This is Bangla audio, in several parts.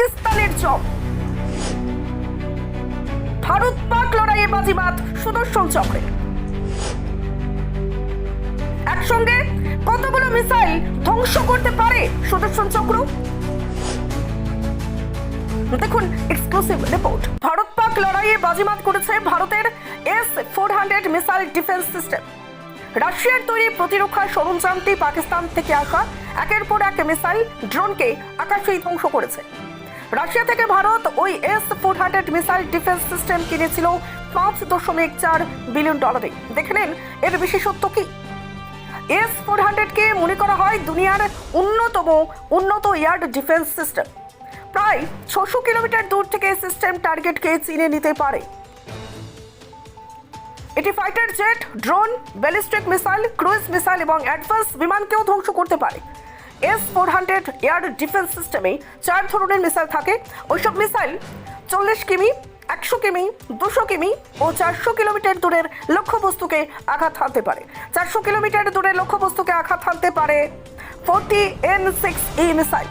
পাকিস্তানের জব ভারত পাক লড়াইয়ে বাজিমাত সুদর্শন চক্রে। একসঙ্গে কতগুলো মিসাইল ধ্বংস করতে পারে সুদর্শন চক্র? দেখুন এক্সক্লুসিভ রিপোর্ট ভারত পাক লড়াইয়ে বাজিমাত করেছে ভারতের S four hundred missile defence system রাশিয়ার তৈরি প্রতিরক্ষা সরঞ্জামটি পাকিস্তান থেকে আসা একের পর এক মিসাইল ড্রোনকে আকাশেই ধ্বংস করেছে। রাশিয়া থেকে ভারত ওই S four hundred missile defence system কিনেছিল পাঁচ দশমিক চার বিলিয়ন ডলারে দেখে নিন, এর বিশেষত্ব কি? এস ফোর হান্ড্রেডকে মনে করা হয় দুনিয়ার অন্যতম উন্নত এয়ার ডিফেন্স সিস্টেম প্রায় ছশো কিলোমিটার দূর থেকে সিস্টেম টার্গেটকে চিনে নিতে পারে। এটি fighter jet drone ballistic missile cruise missile এবং অ্যাডভান্স বিমানকেও ধ্বংস করতে পারে। S four hundred air defence সিস্টেমে চার ধরনের মিসাইল থাকে। ওইসব মিসাইল চল্লিশ কিমি, একশো কিমি, দুশো কিমি ও চারশো কিলোমিটার দূরের লক্ষ্যবস্তুকে আঘাত হানতে পারে। চারশো কিলোমিটার দূরের লক্ষ্যবস্তুকে আঘাত হানতে পারে forty N six E missile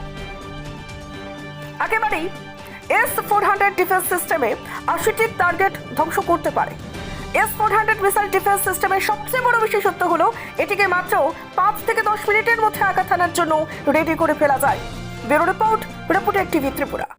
একেবারেই এস ফোর হান্ড্রেড ডিফেন্স সিস্টেমে আশিটি টার্গেট ধ্বংস করতে পারে। S four hundred missile defence সিস্টেমের সবচেয়ে বড় বিশেষত্ব হলো এটিকে মাত্র পাঁচ থেকে দশ মিনিটের মধ্যে আঘাত হানার জন্য রেডি করে ফেলা যায়। Bureau report, reporter TV Tripura.